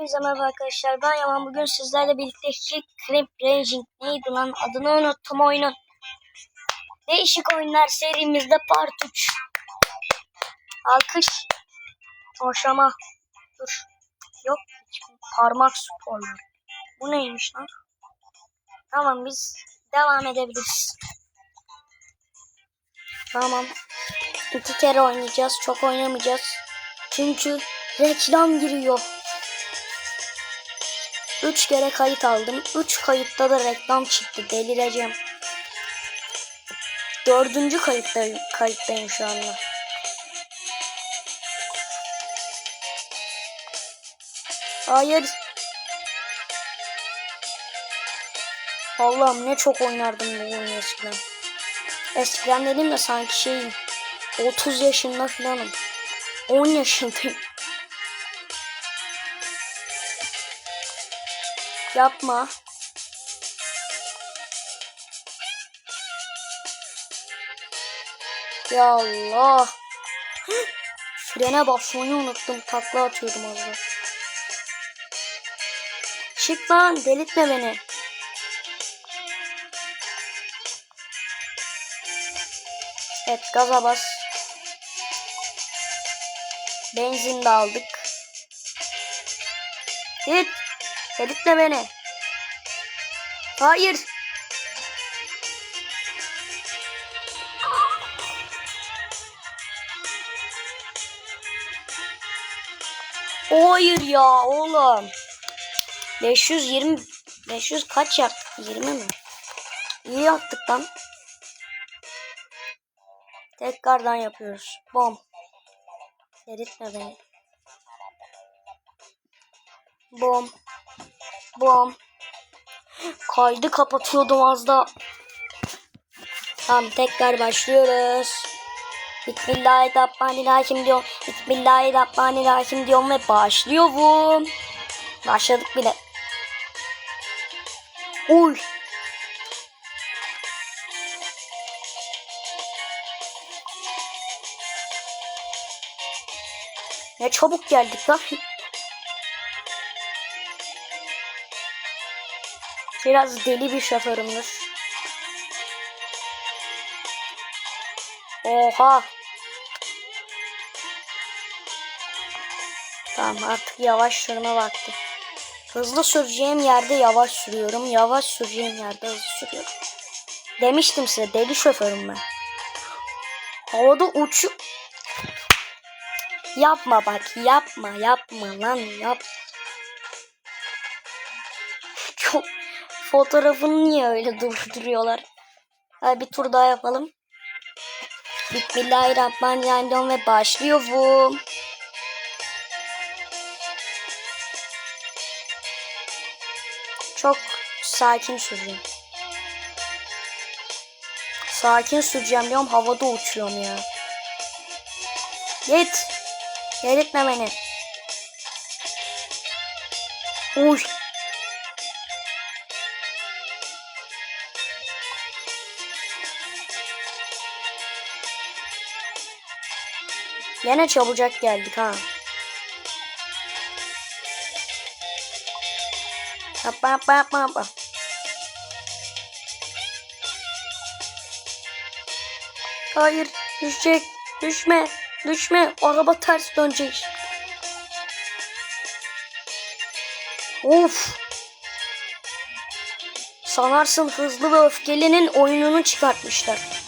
Hepinize merhaba arkadaşlar. Ben Yaman. Bugün sizlerle birlikte Hill Climb Ranging neydi lan? Adını unuttum oyunun. Değişik oyunlar serimizde part 3. Alkış. Hoşama. Dur. Yok. Parmak sporları. Bu neymiş lan? Tamam biz devam edebiliriz. Tamam. İki kere oynayacağız. Çok oynamayacağız. Çünkü reklam giriyor. Üç kere kayıt aldım. Üç kayıtta da reklam çıktı. Delireceğim. Dördüncü kayıttayım, kayıttayım şu anda. Hayır. Allah'ım ne çok oynardım bu oyunu eskiden. Eskiden dedim de sanki şeyim. 30 yaşında falanım. 10 yaşındayım. Yapma. Ya Allah. Frene basmayı unuttum. Takla atıyordum az daha. Çık lan delirtme beni. Evet gaza bas. Benzin de aldık. Git. Delirtme beni. Hayır. Hayır ya oğlum. 520 500 kaç yaptık? 20 mi? İyi yaptık lan. Tekrardan yapıyoruz. Bom. Delirtme beni. Bom. Bom. Kaydı kapatıyordum az da. Tamam tekrar başlıyoruz. Bismillahirrahmanirrahim diyorum. Bismillahirrahmanirrahim diyorum ve başlıyorum. Başladık bile. Uy. Ne çabuk geldik lan. Biraz deli bir şoförümdür. Oha. Tamam artık yavaş sürme vakti. Hızlı süreceğim yerde yavaş sürüyorum. Yavaş süreceğim yerde hızlı sürüyorum. Demiştim size deli şoförüm ben. Havada uçu... Yapma bak yapma yapma lan yap. Çok fotoğrafını niye öyle durduruyorlar? Hadi bir tur daha yapalım. Bismillahirrahmanirrahim ve başlıyorum. Çok sakin süreceğim. Sakin süreceğim diyorum havada uçuyorum ya. Git. Delirtme beni. Uy. Yine çabucak geldik ha. Yapma yapma yapma yapma. Hayır düşecek. Düşme. Düşme. Araba ters dönecek. Of. Sanarsın hızlı ve öfkelinin oyununu çıkartmışlar.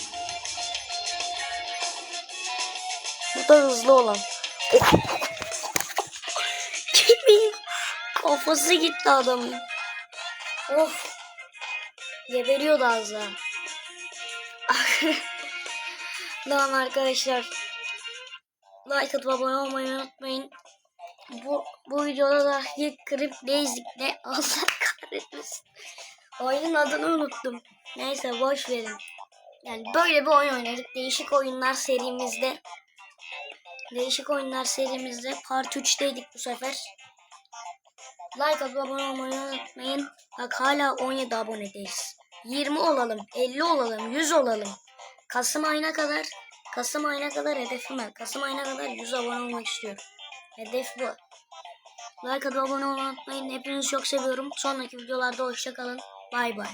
Bu da hızlı olan. Kimin kafası gitti adamın. Of. Geberiyordu az daha. Tamam arkadaşlar. Like atıp abone olmayı unutmayın. Bu, bu videoda da ilk Grip Basic'le Allah kahretmesin. Oyunun adını unuttum. Neyse boş verin. Yani böyle bir oyun oynadık. Değişik oyunlar serimizde. Değişik oyunlar serimizde part 3'teydik bu sefer. Like atıp abone olmayı unutmayın. Bak hala 17 abonedeyiz. 20 olalım, 50 olalım, 100 olalım. Kasım ayına kadar Kasım ayına kadar hedefim var. Kasım ayına kadar 100 abone olmak istiyorum. Hedef bu. Like atıp abone olmayı unutmayın. Hepinizi çok seviyorum. Sonraki videolarda hoşça kalın. Bay bay.